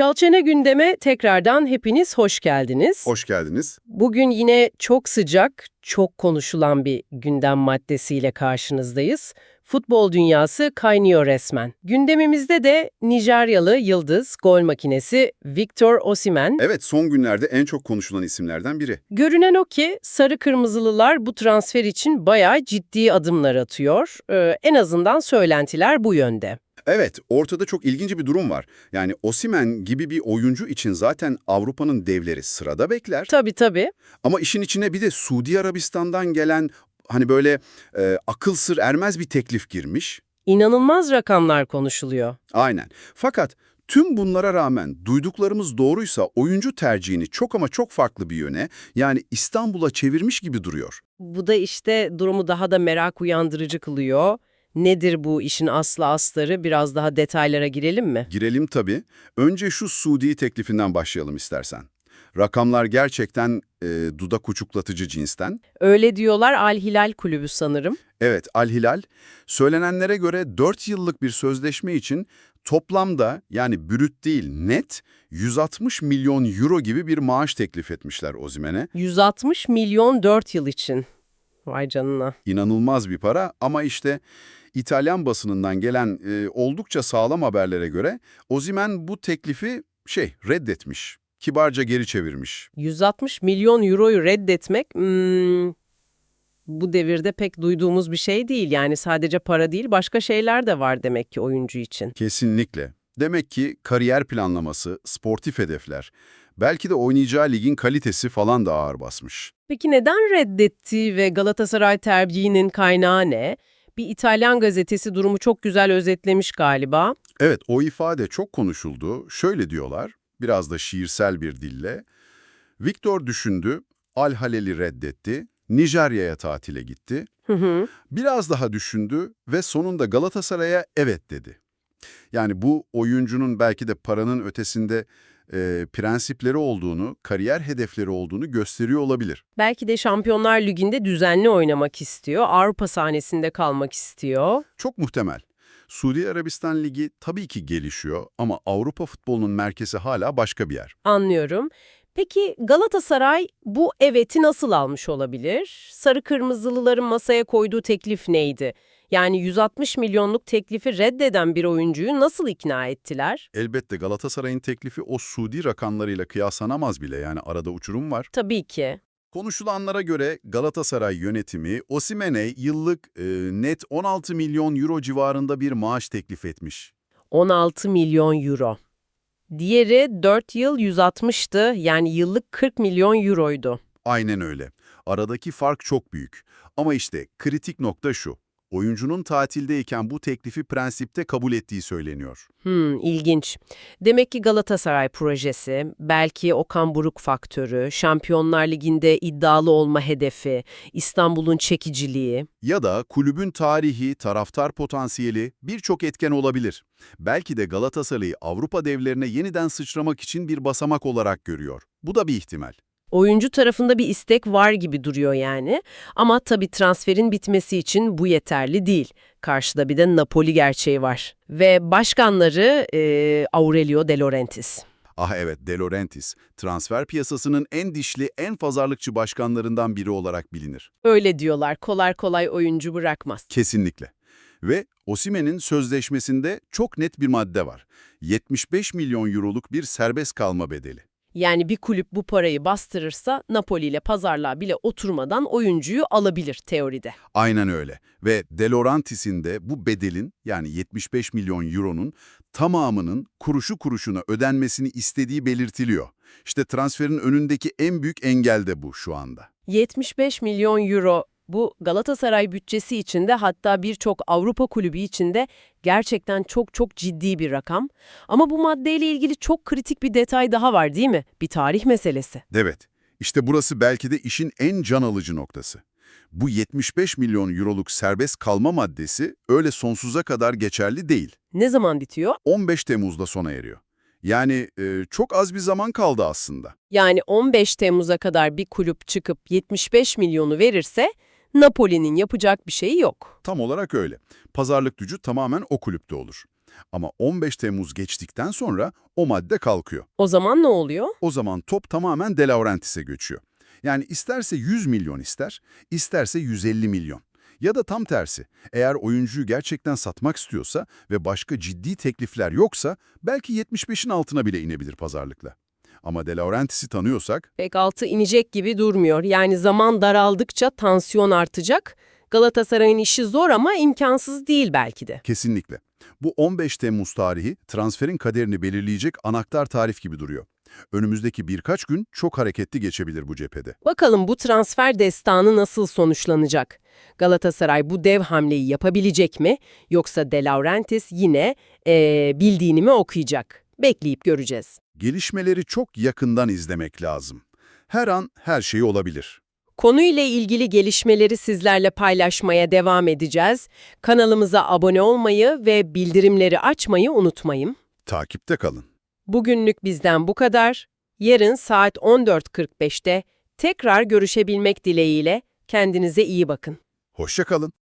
Çalçene gündeme tekrardan hepiniz hoş geldiniz. Hoş geldiniz. Bugün yine çok sıcak, çok konuşulan bir gündem maddesiyle karşınızdayız. Futbol dünyası kaynıyor resmen. Gündemimizde de Nijeryalı yıldız gol makinesi Victor Osimhen. Evet son günlerde en çok konuşulan isimlerden biri. Görünen o ki sarı kırmızılılar bu transfer için bayağı ciddi adımlar atıyor. Ee, en azından söylentiler bu yönde. Evet ortada çok ilginç bir durum var. Yani Osimen gibi bir oyuncu için zaten Avrupa'nın devleri sırada bekler. Tabii tabii. Ama işin içine bir de Suudi Arabistan'dan gelen hani böyle e, akıl sır ermez bir teklif girmiş. İnanılmaz rakamlar konuşuluyor. Aynen. Fakat tüm bunlara rağmen duyduklarımız doğruysa oyuncu tercihini çok ama çok farklı bir yöne yani İstanbul'a çevirmiş gibi duruyor. Bu da işte durumu daha da merak uyandırıcı kılıyor. Nedir bu işin aslı astarı? Biraz daha detaylara girelim mi? Girelim tabii. Önce şu Suudi teklifinden başlayalım istersen. Rakamlar gerçekten e, dudak uçuklatıcı cinsten. Öyle diyorlar Al Hilal kulübü sanırım. Evet, Al Hilal, söylenenlere göre 4 yıllık bir sözleşme için toplamda yani brüt değil net 160 milyon euro gibi bir maaş teklif etmişler Ozimen'e. 160 milyon 4 yıl için. Vay canına. İnanılmaz bir para ama işte İtalyan basınından gelen e, oldukça sağlam haberlere göre Ozimen bu teklifi şey reddetmiş. Kibarca geri çevirmiş. 160 milyon euroyu reddetmek hmm, bu devirde pek duyduğumuz bir şey değil. Yani sadece para değil başka şeyler de var demek ki oyuncu için. Kesinlikle. Demek ki kariyer planlaması, sportif hedefler, belki de oynayacağı ligin kalitesi falan da ağır basmış. Peki neden reddetti ve Galatasaray tercihinin kaynağı ne? Bir İtalyan gazetesi durumu çok güzel özetlemiş galiba. Evet, o ifade çok konuşuldu. Şöyle diyorlar, biraz da şiirsel bir dille. Victor düşündü, Al Halal'i reddetti, Nijerya'ya tatile gitti. Hı hı. Biraz daha düşündü ve sonunda Galatasaray'a evet dedi. Yani bu oyuncunun belki de paranın ötesinde e, prensipleri olduğunu, kariyer hedefleri olduğunu gösteriyor olabilir. Belki de Şampiyonlar Ligi'nde düzenli oynamak istiyor, Avrupa sahnesinde kalmak istiyor. Çok muhtemel. Suudi Arabistan Ligi tabii ki gelişiyor ama Avrupa futbolunun merkezi hala başka bir yer. Anlıyorum. Peki Galatasaray bu eveti nasıl almış olabilir? Sarı Kırmızılıların masaya koyduğu teklif neydi? Yani 160 milyonluk teklifi reddeden bir oyuncuyu nasıl ikna ettiler? Elbette Galatasaray'ın teklifi o Suudi rakamlarıyla kıyaslanamaz bile yani arada uçurum var. Tabii ki. Konuşulanlara göre Galatasaray yönetimi Osimhen'e yıllık e, net 16 milyon euro civarında bir maaş teklif etmiş. 16 milyon euro. Diğeri 4 yıl 160'tı yani yıllık 40 milyon euroydu. Aynen öyle. Aradaki fark çok büyük. Ama işte kritik nokta şu. Oyuncunun tatildeyken bu teklifi prensipte kabul ettiği söyleniyor. Hmm, ilginç. Demek ki Galatasaray projesi, belki Okan Buruk faktörü, Şampiyonlar Ligi'nde iddialı olma hedefi, İstanbul'un çekiciliği. Ya da kulübün tarihi, taraftar potansiyeli birçok etken olabilir. Belki de Galatasaray'ı Avrupa devlerine yeniden sıçramak için bir basamak olarak görüyor. Bu da bir ihtimal. Oyuncu tarafında bir istek var gibi duruyor yani. Ama tabii transferin bitmesi için bu yeterli değil. Karşıda bir de Napoli gerçeği var. Ve başkanları e, Aurelio De Laurentiis. Ah evet, De Laurentiis, transfer piyasasının en dişli, en pazarlıkçı başkanlarından biri olarak bilinir. Öyle diyorlar, kolay kolay oyuncu bırakmaz. Kesinlikle. Ve Osimen'in sözleşmesinde çok net bir madde var. 75 milyon euroluk bir serbest kalma bedeli. Yani bir kulüp bu parayı bastırırsa Napoli ile pazarlığa bile oturmadan oyuncuyu alabilir teoride. Aynen öyle. Ve De Laurentiis'in de bu bedelin yani 75 milyon euronun tamamının kuruşu kuruşuna ödenmesini istediği belirtiliyor. İşte transferin önündeki en büyük engel de bu şu anda. 75 milyon euro bu Galatasaray bütçesi içinde hatta birçok Avrupa kulübü içinde gerçekten çok çok ciddi bir rakam. Ama bu maddeyle ilgili çok kritik bir detay daha var değil mi? Bir tarih meselesi. Evet, işte burası belki de işin en can alıcı noktası. Bu 75 milyon euroluk serbest kalma maddesi öyle sonsuza kadar geçerli değil. Ne zaman bitiyor? 15 Temmuz'da sona eriyor. Yani e, çok az bir zaman kaldı aslında. Yani 15 Temmuz'a kadar bir kulüp çıkıp 75 milyonu verirse Napoli'nin yapacak bir şeyi yok. Tam olarak öyle. Pazarlık gücü tamamen o kulüpte olur. Ama 15 Temmuz geçtikten sonra o madde kalkıyor. O zaman ne oluyor? O zaman top tamamen De Laurentiis'e göçüyor. Yani isterse 100 milyon ister, isterse 150 milyon. Ya da tam tersi, eğer oyuncuyu gerçekten satmak istiyorsa ve başka ciddi teklifler yoksa belki 75'in altına bile inebilir pazarlıkla. Ama De Laurentiis'i tanıyorsak Pek altı inecek gibi durmuyor. Yani zaman daraldıkça tansiyon artacak. Galatasaray'ın işi zor ama imkansız değil belki de. kesinlikle. Bu 15 Temmuz tarihi transferin kaderini belirleyecek anahtar tarif gibi duruyor. Önümüzdeki birkaç gün çok hareketli geçebilir bu cephede. Bakalım bu transfer destanı nasıl sonuçlanacak? Galatasaray bu dev hamleyi yapabilecek mi? Yoksa De Laurentiis yine eee, bildiğini mi okuyacak? Bekleyip göreceğiz. Gelişmeleri çok yakından izlemek lazım. Her an her şey olabilir. Konuyla ilgili gelişmeleri sizlerle paylaşmaya devam edeceğiz. Kanalımıza abone olmayı ve bildirimleri açmayı unutmayın. Takipte kalın. Bugünlük bizden bu kadar. Yarın saat 14.45'te tekrar görüşebilmek dileğiyle kendinize iyi bakın. Hoşça kalın.